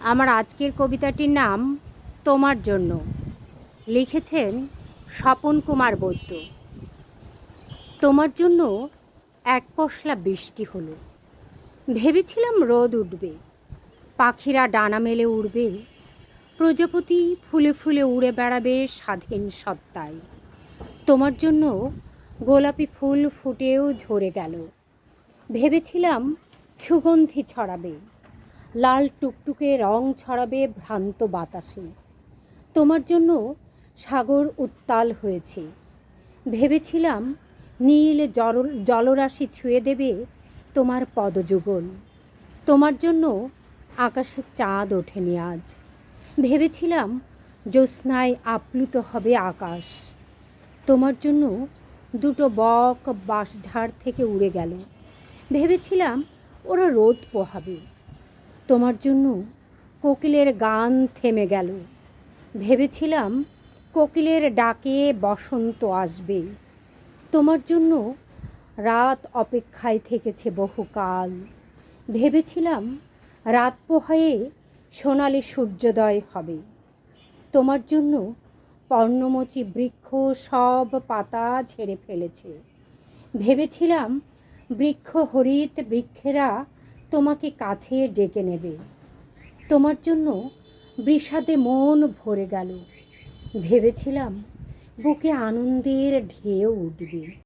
আমার আজকের কবিতাটির নাম তোমার জন্য। লিখেছেন স্বপন কুমার বৈদ্য। তোমার জন্য এক পশলা বৃষ্টি হলো। ভেবেছিলাম রোদ উঠবে। পাখিরা ডানা মেলে উড়বে। প্রজাপতি ফুলে ফুলে উড়ে বেড়াবে স্বাধীন সত্তায়। তোমার জন্য গোলাপি ফুল ফুটেও ঝরে গেল। ভেবেছিলাম সুগন্ধি ছড়াবে। লাল টুকটুকে রং ছড়াবে ভ্রান্ত বাতাসে। তোমার জন্য সাগর উত্তাল হয়েছে। ভেবেছিলাম নীল জল জলরাশি ছুঁয়ে দেবে তোমার পদযুগল। তোমার জন্য আকাশে চাঁদ ওঠেনি আজ। ভেবেছিলাম জ্যোৎস্নায় আপ্লুত হবে আকাশ। তোমার জন্য দুটো বক বাঁশঝাড় থেকে উড়ে গেল। ভেবেছিলাম ওরা রোদ পোহাবে। তোমার জন্য কোকিলের গান থেমে গেল। ভেবেছিলাম কোকিলের ডাকে বসন্ত আসবে। তোমার জন্য রাত অপেক্ষায় থেকেছে বহুকাল। ভেবেছিলাম রাত পোহায়ে সোনালি সূর্যোদয় হবে। তোমার জন্য পর্ণমোচী বৃক্ষ সব পাতা ঝেড়ে ফেলেছে। ভেবেছিলাম বৃক্ষ হরিত বৃক্ষেরা তোমাকে কাছে ডেকে নেবে। তোমার জন্য বৃষাদে মন ভরে গেল। ভেবেছিলাম বুকে আনন্দের ঢেউ উঠবে।